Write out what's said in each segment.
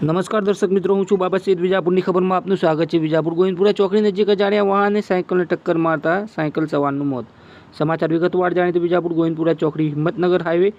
નમસ્કાર દર્શક મિત્રો, હું છું બાબા સૈદ વિજાપુરની ખબરમાં આપનું સ્વાગત છે. વિજાપુર ગોવિંદપુરા ચોકડી નજીક અજાણ્યા વાહને સાયકલને ટક્કર મારતા સાયકલ સવારનું મોત. સમાચાર વિગતવાર જાણીએ તો વિજાપુર ગોવિંદપુરા ચોકડી હિંમતનગર હાઈવે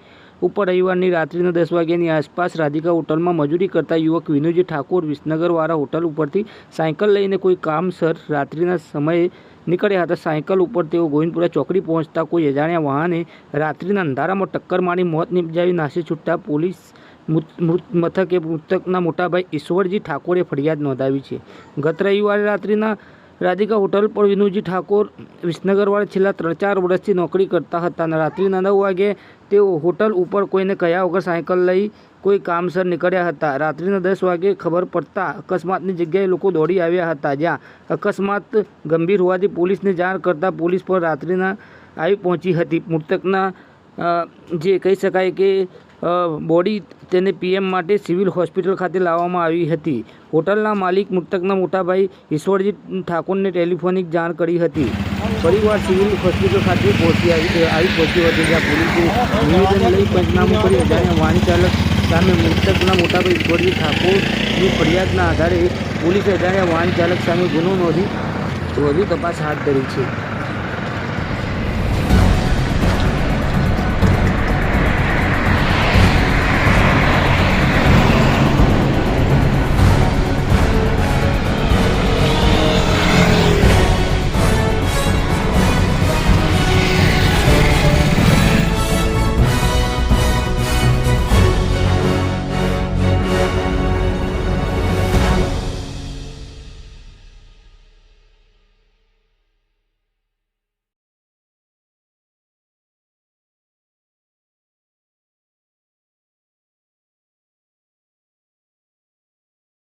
ઉપર રવિવારની રાત્રિના દસ વાગ્યાની આસપાસ રાધિકા હોટલમાં મજૂરી કરતા યુવક વિનુજી ઠાકોર વિસનગરવાળા હોટલ ઉપરથી સાયકલ લઈને કોઈ કામસર રાત્રિના સમયે નીકળ્યા હતા. સાયકલ ઉપર તેઓ ગોવિંદપુરા ચોકડી પહોંચતા કોઈ અજાણ્યા વાહને રાત્રિના અંધારામાં ટક્કર મારી મોત નિપજાવી નાસી છૂટતા પોલીસ મૃત- મથકે મૃતકના મોટાભાઈ ઈશ્વરજી ઠાકોરે ફરિયાદ નોંધાવી છે. ગત રવિવારે રાત્રિના રાધિકા હોટલ પર વિનુજી ઠાકોર વિસનગરવાળા છેલ્લા ત્રણ ચાર વર્ષથી નોકરી કરતા હતા અને રાત્રિના નવ વાગે તેઓ હોટલ ઉપર કોઈને કહ્યા વગર સાયકલ લઈ કોઈ કામસર નીકળ્યા હતા. રાત્રિના દસ વાગે ખબર પડતા અકસ્માતની જગ્યાએ લોકો દોડી આવ્યા હતા, જ્યાં અકસ્માત ગંભીર હોવાથી પોલીસને જાણ કરતાં પોલીસ પર રાત્રિના આવી પહોંચી હતી. મૃતકના જે કહી શકાય કે બોડી તેને પીએમ માટે સિવિલ હોસ્પિટલ ખાતે લાવવામાં આવી હતી. હોટલના માલિક મૃતકના મોટાભાઈ ઈશ્વરજી ઠાકોરને ટેલિફોનિક જાણ કરી હતી. પરિવાર સિવિલ હોસ્પિટલ ખાતે પહોંચી આવી આવી પહોંચી હતી, જ્યાં પોલીસે નિવેદન લઈ પંચનામું કરી અજાણ્યા વાહન ચાલક સામે મૃતકના મોટાભાઈ ઈશ્વરજી ઠાકોરની ફરિયાદના આધારે પોલીસે અજાણ્યા વાહન ચાલક સામે ગુનો નોંધી વધુ તપાસ હાથ ધરી છે.